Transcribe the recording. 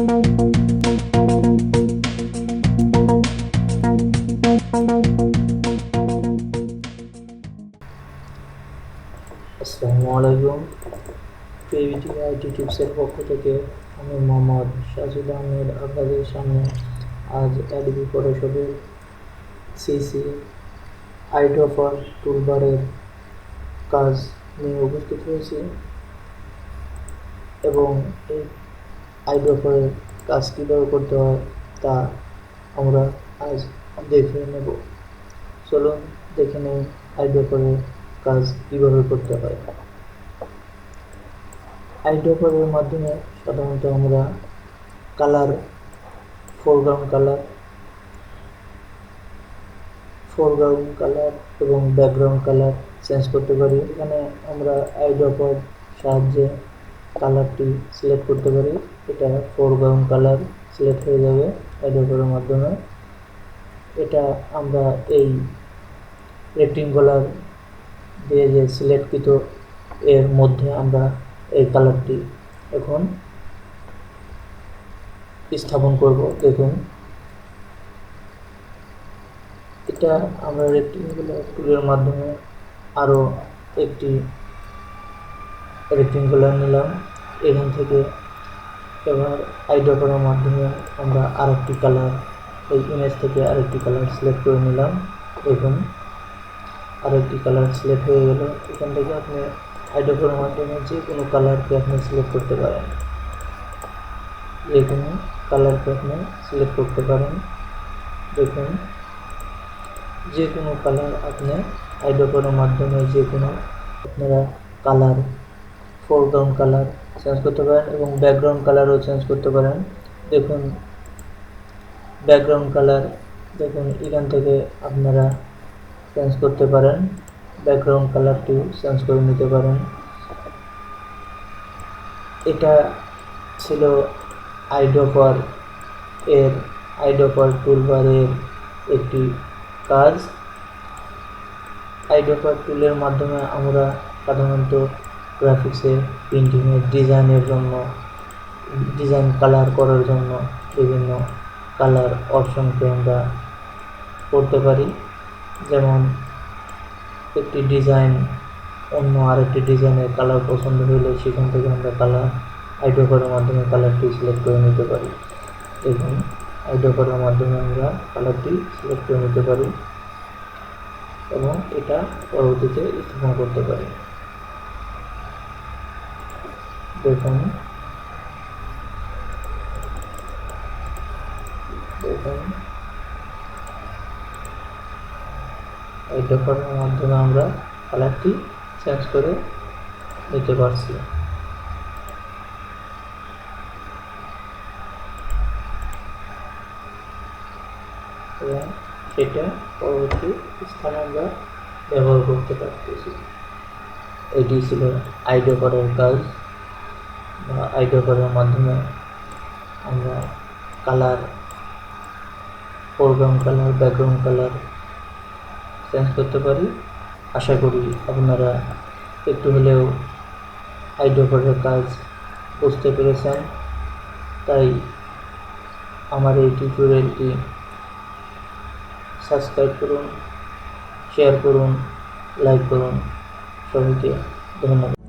আসসালামু PVT IT টিপসের পক্ষ থেকে আমি মোহাম্মদ সাজিদ আহমেদ আপনাদের সামনে আজ অ্যাডবি ফটোশপের সিসি আইড্রফার টুলবারের কাজ নিয়ে উপস্থিত হয়েছি এবং এই আইড্রফারের কাজ কীভাবে করতে হয় তা আমরা আজ দেখে নেব। চলুন দেখে নেই আইড্রফারের কাজ কীভাবে করতে হয়। আইড্রপারের মাধ্যমে সাধারণত আমরা colour foreground colour foreground colour এবং ব্যাকগ্রাউন্ড কালার চেঞ্জ করতে পারি। এখানে আমরা আইড্রপার সাহায্যে কালারটি সিলেক্ট করতে পারি। এটা ফোরগ্রাউন্ড কালার সিলেক্ট হয়ে যাবে আইড্রপারের মাধ্যমে। এটা আমরা এই রেক্টিঙ্গুলার দিয়ে যে সিলেক্টকৃত এর মধ্যে আমরা এই কালারটি এখন স্থাপন করব। দেখুন। এটা আমরা রেক্টিঙ্গুলার টুলের মাধ্যমে আরও একটি রেক্টিঙ্গুলার নিলাম। এখান থেকে এবার আইড্রপারের মাধ্যমে আমরা আরেকটি কালার এই ইমেজ থেকে আরেকটি কালার সিলেক্ট করে নিলাম। দেখুন, আরেকটি কালার সিলেক্ট হয়ে গেল। এখান থেকে আপনি আইড্রোফোনের মাধ্যমে যে কোনো কালারকে আপনি সিলেক্ট করতে পারেন। যে কোনো কালারকে আপনি সিলেক্ট করতে পারেন। দেখুন যে কোনো কালার আপনি আইড্রোফোনের মাধ্যমে যে কোনো আপনারা কালার ফোরগ্রাউন্ড কালার চেঞ্জ করতে পারেন এবং ব্যাকগ্রাউন্ড কালারও চেঞ্জ করতে পারেন। দেখুন ব্যাকগ্রাউন্ড কালার দেখুন, এখান থেকে আপনারা চেঞ্জ করতে পারেন। ব্যাকগ্রাউন্ড কালারটি চেঞ্জ করে নিতে পারেন। এটা ছিল আইডোপার এর আইডোপার টুলবারের একটি কাজ। আইডোপার টুলের মাধ্যমে আমরা সাধারণত গ্রাফিক্সে প্রিন্টিংয়ের ডিজাইনের জন্য ডিজাইন কালার করার জন্য বিভিন্ন কালার অপশনকে আমরা করতে পারি। যেমন, একটি ডিজাইন অন্য আরেকটি ডিজাইনের কালার পছন্দ হলে সেখান থেকে আমরা কালার আইডোকারের মাধ্যমে কালারটি সিলেক্ট করে নিতে পারি। দেখুন আইডোকারের মাধ্যমে আমরা কালারটি সিলেক্ট করে নিতে পারি এবং এটা পরবর্তীতে স্থাপন করতে পারি। দেখুন এটা করার মাধ্যমে আমরা কালারটি চেঞ্জ করে নিতে পারছি। এবং সেটা পরবর্তী স্থানে আমরা ব্যবহার করতে পারতেছি। এটি ছিল আইডিও করার কাজ। আইডিও মাধ্যমে আমরা colour foreground colour background colour change করতে পারি। আশা করি আপনারা একটু হলেও আইডিওপারের কাজ বুঝতে পেরেছেন। তাই আমার এই টিউটোরিয়ালটি সাবস্ক্রাইব করুন শেয়ার করুন লাইক করুন। সবাইকে ধন্যবাদ।